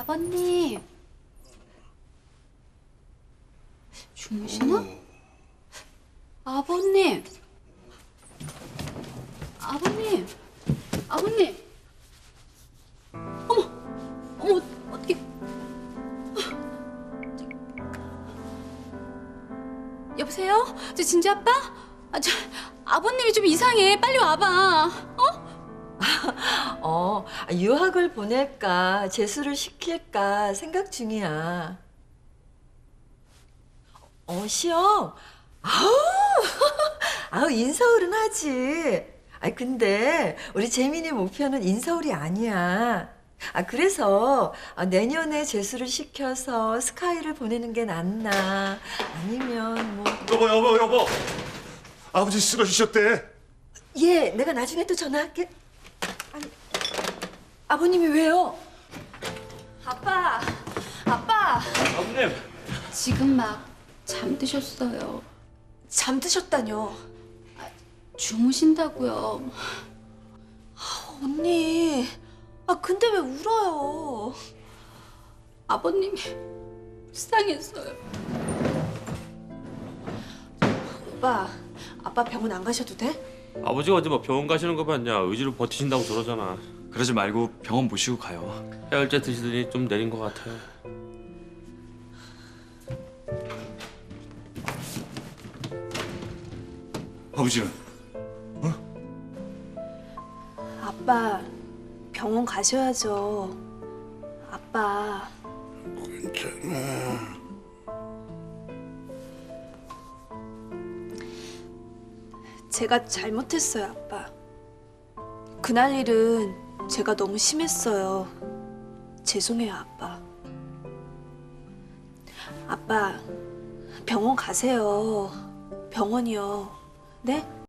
아버님. 주무시나? 아버님. 아버님. 아버님. 어머, 어머, 어떻게? 여보세요? 저 진주 아빠? 아, 저 아버님이 좀 이상해. 빨리 와봐. 어? 어, 유학을 보낼까, 재수를 시킬까 생각 중이야. 어, 시험? 아우, 아우, 인서울은 하지. 아, 근데 우리 재민이 목표는 인서울이 아니야. 아, 그래서 아, 내년에 재수를 시켜서 스카이를 보내는 게 낫나. 아니면 뭐. 여보 여보 여보 아버지 쓰러지셨대 예, 내가 나중에 또 전화할게. 아니, 아버님이 왜요? 아빠, 아빠. 아버님 지금 막 잠드셨어요. 잠드셨다뇨. 주무신다고요. 언니. 아, 근데 왜 울어요? 아버님이 불쌍했어요. 오빠, 아빠 병원 안 가셔도 돼? 아버지가 어제 뭐 병원 가시는 거 봤냐 의지로 버티신다고 저러잖아 그러지 말고 병원 모시고 가요. 해열제 드시더니 좀 내린 것 같아 아버지는 아빠, 병원 가셔야죠. 아빠. 제가 잘못했어요, 아빠. 그날 일은 제가 너무 심했어요. 죄송해요, 아빠. 아빠, 병원 가세요. 병원이요. 네?